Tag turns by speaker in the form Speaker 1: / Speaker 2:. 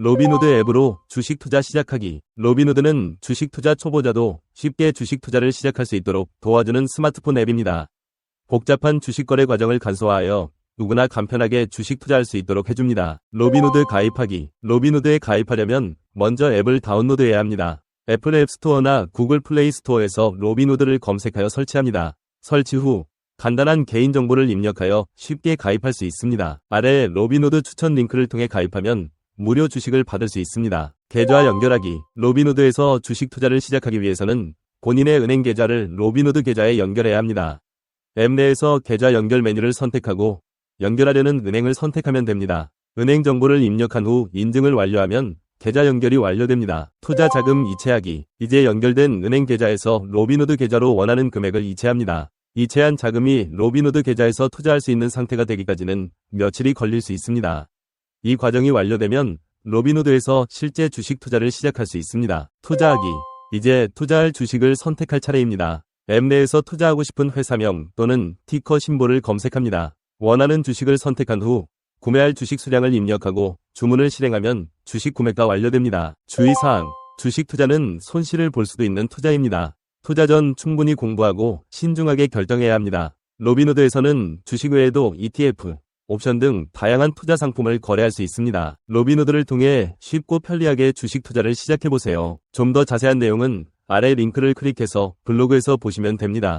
Speaker 1: 로비노드 앱으로 주식 투자 시작하기. 로비노드는 주식 투자 초보자도 쉽게 주식 투자를 시작할 수 있도록 도와주는 스마트폰 앱입니다. 복잡한 주식 거래 과정을 간소화하여 누구나 간편하게 주식 투자할 수 있도록 해줍니다. 로비노드 가입하기. 로비노드에 가입하려면 먼저 앱을 다운로드해야 합니다. 애플 앱 스토어나 구글 플레이 스토어에서 로비노드를 검색하여 설치합니다. 설치 후 간단한 개인정보를 입력하여 쉽게 가입할 수 있습니다. 아래 로비노드 추천 링크를 통해 가입하면 무료 주식을 받을 수 있습니다. 계좌 연결하기. 로비노드에서 주식 투자를 시작하기 위해서는 본인의 은행 계좌를 로비노드 계좌에 연결해야 합니다. 앱 내에서 계좌 연결 메뉴를 선택하고 연결하려는 은행을 선택하면 됩니다. 은행 정보를 입력한 후 인증을 완료하면 계좌 연결이 완료됩니다. 투자 자금 이체하기. 이제 연결된 은행 계좌에서 로비노드 계좌로 원하는 금액을 이체합니다. 이체한 자금이 로비노드 계좌에서 투자할 수 있는 상태가 되기까지는 며칠이 걸릴 수 있습니다. 이 과정이 완료되면 로비노드에서 실제 주식 투자를 시작할 수 있습니다. 투자하기. 이제 투자할 주식을 선택할 차례입니다. 앱 내에서 투자하고 싶은 회사명 또는 티커 심볼을 검색합니다. 원하는 주식을 선택한 후 구매할 주식 수량을 입력하고 주문을 실행하면 주식 구매가 완료됩니다. 주의사항. 주식 투자는 손실을 볼 수도 있는 투자입니다. 투자 전 충분히 공부하고 신중하게 결정해야 합니다. 로비노드에서는 주식 외에도 ETF, 옵션 등 다양한 투자 상품을 거래할 수 있습니다. 로비노드를 통해 쉽고 편리하게 주식 투자를 시작해보세요. 좀 더 자세한 내용은 아래 링크를 클릭해서 블로그에서 보시면 됩니다.